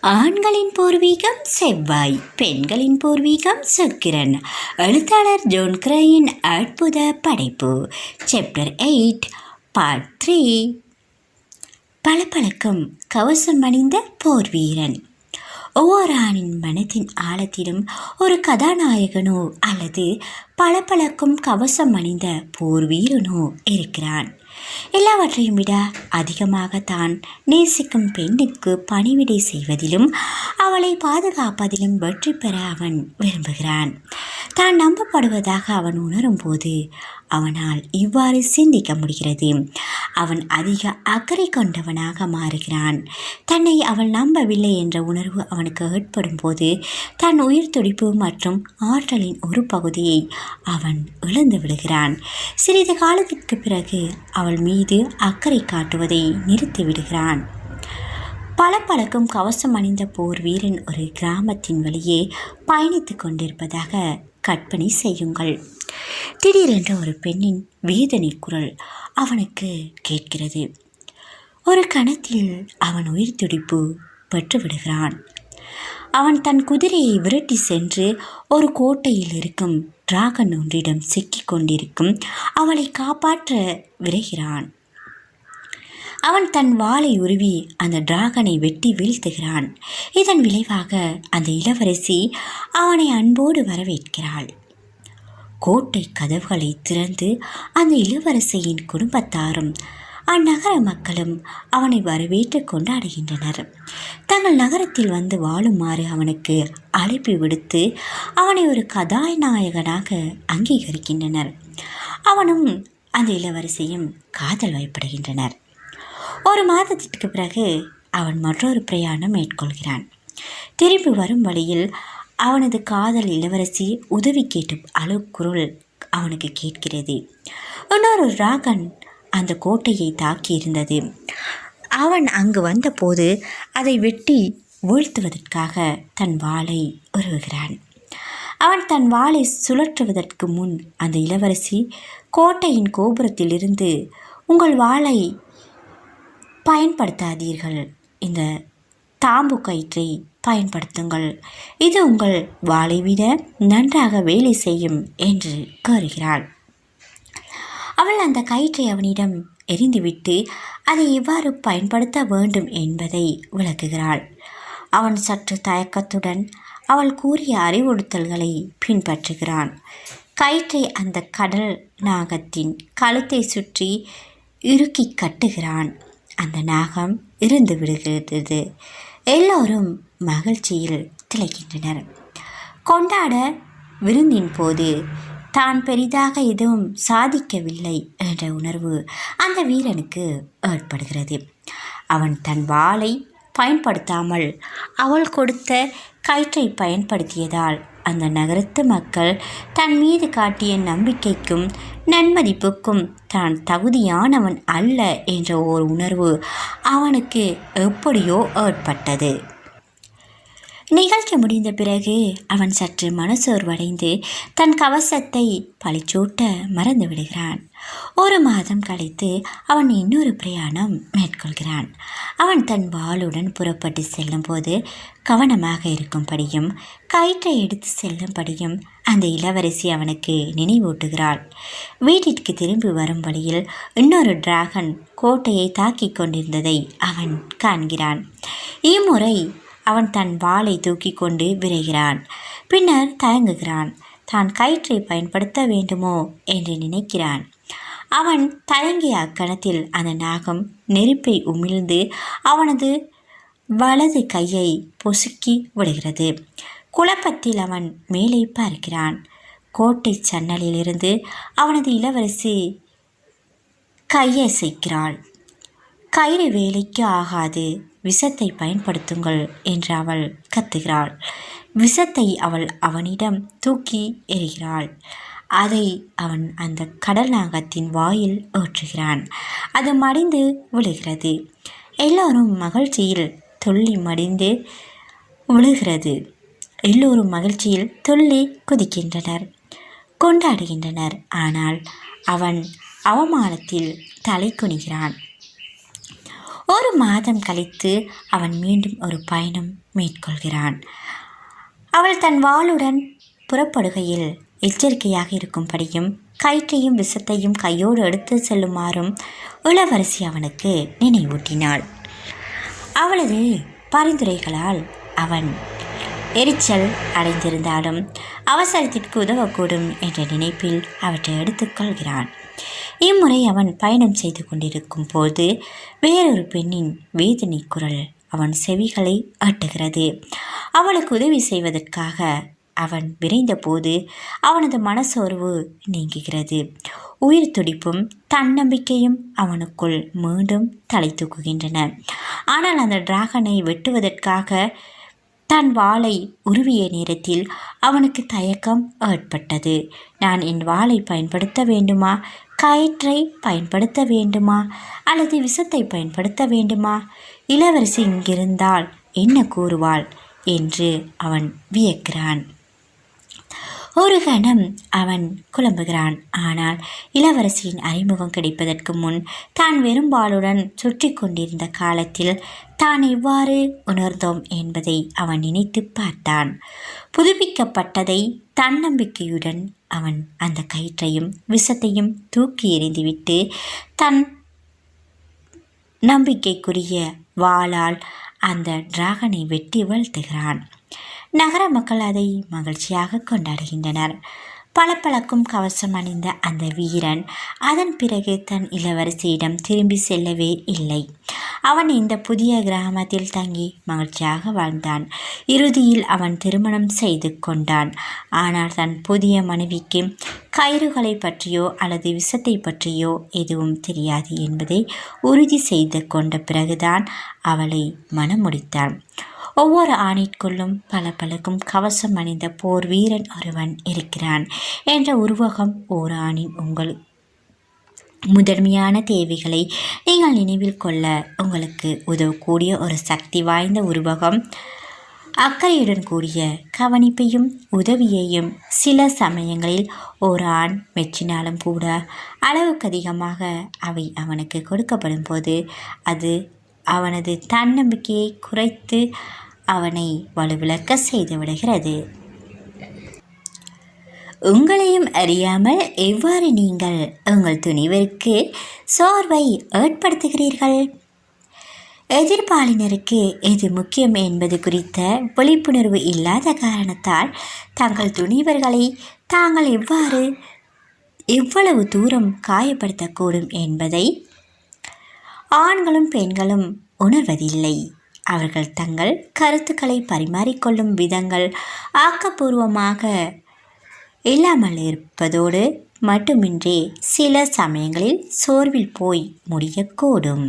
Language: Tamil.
ஆண்களின் பூர்வீகம் செவ்வாய் பெண்களின் பூர்வீகம் சுக்கிரன். எழுத்தாளர் ஜோன் கிரையின் அற்புத படைப்பு. சாப்டர் எயிட் பார்ட் த்ரீ பளபளக்கும் கவசம் அணிந்த போர் வீரன் ஒவ்வொரு ஆணின் மனத்தின் ஆழத்திலும் ஒரு கதாநாயகனோ அல்லது பளபளக்கும் கவசம் அணிந்த போர் வீரனோ இருக்கிறான். எல்லாவற்றையும் விட அதிகமாக தான் நேசிக்கும் பெண்ணுக்கு பணிவிடை செய்வதிலும் அவளை பாதுகாப்பதிலும் வெற்றி பெற அவன் விரும்புகிறான். தான் நம்பப்படுவதாக அவன் உணரும் போது அவனால் இவ்வாறு சிந்திக்க முடிகிறது. அவன் அதிக அக்கறை கொண்டவனாக மாறுகிறான். தன்னை அவள் நம்பவில்லை என்ற உணர்வு அவனுக்கு ஏற்படும் போது தன் உயிர் துடிப்பு மற்றும் ஆற்றலின் ஒரு பகுதியை அவன் இழந்து விடுகிறான். சிறிது காலத்திற்கு பிறகு அவள் மீது அக்கறை காட்டுவதை நிறுத்திவிடுகிறான் பளபளக்கும் கவசம் அணிந்த போர் வீரன் ஒரு கிராமத்தின் வழியே பயணித்துக் கொண்டிருப்பதாக கற்பனை செய்யுங்கள். திடீரென்ற ஒரு பெண்ணின் வேதனை குரல் அவனுக்கு கேட்கிறது. ஒரு கணத்தில் அவன் உயிர் துடிப்பு பெற்றுவிடுகிறான். அவன் தன் குதிரையை விரட்டி சென்று ஒரு கோட்டையில் இருக்கும் டிராகன் ஒன்றிடம் சிக்கிக் கொண்டிருக்கும் அவளை காப்பாற்ற விரைகிறான். அவன் தன் வாளை உருவி அந்த டிராகனை வெட்டி வீழ்த்துகிறான். இதன் விளைவாக அந்த இளவரசி அவனை அன்போடு வரவேற்கிறாள். கோட்டை கதவுகளை திறந்து அந்த இளவரசியின் குடும்பத்தாரும் அந்நகர மக்களும் அவனை வரவேற்று கொண்டாடுகின்றனர். தங்கள் நகரத்தில் வந்து வாழுமாறு அவனுக்கு அழைப்பு விடுத்து அவனை ஒரு கதாநாயகனாக அங்கீகரிக்கின்றனர். அவனும் அந்த இளவரசியும் காதல் வயப்படுகின்றனர். ஒரு மாதத்திற்கு பிறகு அவன் மற்றொரு பிரயாணம் மேற்கொள்கிறான். திரும்பி வரும் வழியில் அவனது காதல் இளவரசி உதவி கேட்டும் அழுக்குரல் அவனுக்கு கேட்கிறது. இன்னொரு ராகன் அந்த கோட்டையை தாக்கியிருந்தது அவன் அங்கு வந்தபோது அதை வெட்டி வீழ்த்துவதற்காக தன் வாளை உருவுகிறான். அவன் தன் வாளை சுழற்றுவதற்கு முன் அந்த இளவரசி கோட்டையின் கோபுரத்திலிருந்து உங்கள் வாளை பயன்படுத்தாதீர்கள். இந்த தாம்பு கயிற்றை பயன்படுத்துங்கள். இது உங்கள் வாளை விட நன்றாக வேலை செய்யும் என்று கூறுகிறாள். அவள் அந்த கயிற்றை அவனிடம் எரிந்துவிட்டு அதை எவ்வாறு பயன்படுத்த வேண்டும் என்பதை விளக்குகிறாள். அவன் சற்று தயக்கத்துடன் அவள் கூறிய அறிவுறுத்தல்களை பின்பற்றுகிறான். கயிற்றை அந்த கடல் நாகத்தின் கழுத்தை சுற்றி இறுக்கி கட்டுகிறான். அந்த நாகம் இருந்து விடுகிறது. எல்லோரும் மகிழ்ச்சியில் திளைக்கின்றனர். கொண்டாட விருந்தின் போது தான் பெரிதாக எதுவும் சாதிக்கவில்லை என்ற உணர்வு அந்த வீரனுக்கு ஏற்படுகிறது. அவன் தன் வாளை பயன்படுத்தாமல் அவள் கொடுத்த கயிற்றை பயன்படுத்தியதால் அந்த நகரத்து மக்கள் தன் மீது காட்டிய நம்பிக்கைக்கும் நன்மதிப்புக்கும் தான் தகுதியானவன் அல்ல என்ற ஓர் உணர்வு அவனுக்கு எப்படியோ ஏற்பட்டது. நிகழ்ச்சி முடிந்த பிறகு அவன் சற்று மனசோர்வடைந்து தன் கவசத்தை பழிச்சூட்ட மறந்து விடுகிறான். ஒரு மாதம் கழித்து அவன் இன்னொரு பிரயாணம் மேற்கொள்கிறான். அவன் தன் வாளுடன் புறப்பட்டு செல்லும்போது கவனமாக இருக்கும்படியும் கயிற்றை எடுத்து செல்லும்படியும் அந்த இளவரசி அவனுக்கு நினைவூட்டுகிறாள். வீட்டிற்கு திரும்பி வரும் வழியில் இன்னொரு டிராகன் கோட்டையை தாக்கிக் கொண்டிருந்ததை அவன் காண்கிறான். இம்முறை அவன் தன் வாளை தூக்கி கொண்டு விரைகிறான். பின்னர் தயங்குகிறான். தான் கயிற்றை பயன்படுத்த வேண்டுமோ என்று நினைக்கிறான். அவன் தயங்கிய அக்கணத்தில் அந்த நாகம் நெருப்பை உமிழ்ந்து அவனது வலது கையை பொசுக்கி விடுகிறது. குழப்பத்தில் அவன் மேலே பார்க்கிறான். கோட்டை சன்னலிலிருந்து அவனது இளவரசி கையசைக்கிறாள். கயிறு வேலைக்கு ஆகாது. விஷத்தை பயன்படுத்துங்கள் என்று அவள் கத்துகிறாள். விஷத்தை அவள் அவனிடம் தூக்கி எறிகிறாள். அதை அவன் அந்த கடல் நாகத்தின் வாயில் ஊற்றுகிறான் அது மடிந்து விழுகிறது. எல்லோரும் மகிழ்ச்சியில் துள்ளி மடிந்து விழுகிறது. எல்லோரும் மகிழ்ச்சியில் துள்ளி குதிக்கின்றனர் கொண்டாடுகின்றனர். ஆனால் அவன் அவமானத்தில் தலை குனிகிறான். ஒரு மாதம் கழித்து அவன் மீண்டும் ஒரு பயணம் மேற்கொள்கிறான். அவள் தன் வாளுடன் புறப்படுகையில் எச்சரிக்கையாக இருக்கும்படியும் கயிற்றையும் விஷத்தையும் கையோடு எடுத்து செல்லுமாறும் இளவரசி அவனுக்கு நினைவூட்டினாள். அவளது பரிந்துரைகளால் அவன் எரிச்சல் அடைந்திருந்தாலும் அவசரத்திற்கு உதவக்கூடும் என்ற நினைப்பில் அவற்றை எடுத்துக்கொள்கிறான் இம்முறை அவன் பயணம் செய்து கொண்டிருக்கும் போது வேறொரு பெண்ணின் வேதனை குரல் அவன் செவிகளை ஆட்டுகிறது. அவளுக்கு உதவி செய்வதற்காக அவன் விரைந்தபோது அவனது மனசோர்வு நீங்குகிறது. உயிர் துடிப்பும் தன்னம்பிக்கையும் அவனுக்குள் மீண்டும் தலை தூக்குகின்றன. ஆனால் அந்த டிராகனை வெட்டுவதற்காக தன் வாளை உருவிய நேரத்தில் அவனுக்கு தயக்கம் ஏற்பட்டது. நான் என் வாளை பயன்படுத்த வேண்டுமா? கயிற்றை பயன்படுத்த வேண்டுமா? அல்லது விஷத்தை பயன்படுத்த வேண்டுமா? இளவரசி இங்கிருந்தால் என்ன கூறுவாள்? என்று அவன் வியக்கிறான். ஒரு கணம் அவன் குழம்புகிறான். ஆனால் இளவரசியின் அறிமுகம் கிடைப்பதற்கு முன் தான் வெறும்பாலுடன் சுற்றி கொண்டிருந்த காலத்தில் தான் எவ்வாறு உணர்ந்தோம் என்பதை அவன் நினைத்து பார்த்தான். புதுப்பிக்கப்பட்டதை தன்னம்பிக்கையுடன் அவன் அந்த கயிற்றையும் விஷத்தையும் தூக்கி எறிந்துவிட்டு தன் நம்பிக்கைக்குரிய வாளால் அந்த டிராகனை வெட்டி வீழ்த்துகிறான் நகர மக்கள் அதை மகிழ்ச்சியாக கொண்டாடுகின்றனர். பளபளக்கும் கவசம் அணிந்த அந்த வீரன் அதன் பிறகு தன் இளவரசியிடம் திரும்பி செல்லவே இல்லை. அவன் இந்த புதிய கிராமத்தில் தங்கி மகிழ்ச்சியாக வாழ்ந்தான். இறுதியில் அவன் திருமணம் செய்து கொண்டான். ஆனால் தன் புதிய மனைவிக்கு கயிறுகளை பற்றியோ அல்லது விஷத்தை பற்றியோ எதுவும் தெரியாது என்பதை உறுதி செய்து கொண்ட பிறகுதான் அவளை மனமுடித்தான் ஒவ்வொரு ஆணிற்குள்ளும் பல பலக்கும் கவசம் அணிந்த போர் வீரன் ஒருவன் இருக்கிறான் என்ற உருவகம் ஓர் ஆணின் உங்கள் முதன்மையான தேவைகளை நீங்கள் நினைவில் கொள்ள உங்களுக்கு உதவக்கூடிய ஒரு சக்தி வாய்ந்த உருவகம். அக்கறையுடன் கூடிய கவனிப்பையும் உதவியையும் சில சமயங்களில் ஒரு ஆண் மெச்சினாலும் கூட அளவுக்கு அதிகமாக அவை அவனுக்கு கொடுக்கப்படும் போது அது அவனது தன்னம்பிக்கையை குறைத்து அவனை வலுவிழக்க செய்துவிடுகிறது உங்களையும் அறியாமல் எவ்வாறு நீங்கள் உங்கள் துணிவருக்கு சோர்வை ஏற்படுத்துகிறீர்கள்? எதிர்பாலினருக்கு எது முக்கியம் என்பது குறித்த விழிப்புணர்வு இல்லாத காரணத்தால் தங்கள் துணிவர்களை தாங்கள் எவ்வாறு எவ்வளவு தூரம் காயப்படுத்தக்கூடும் என்பதை ஆண்களும் பெண்களும் உணர்வதில்லை. அவர்கள் தங்கள் கருத்துக்களை பரிமாறிக்கொள்ளும் விதங்கள் ஆக்கப்பூர்வமாக இல்லாமல் இருப்பதோடு மட்டுமின்றி சில சமயங்களில் சோர்வில் போய் முடியக்கூடும்.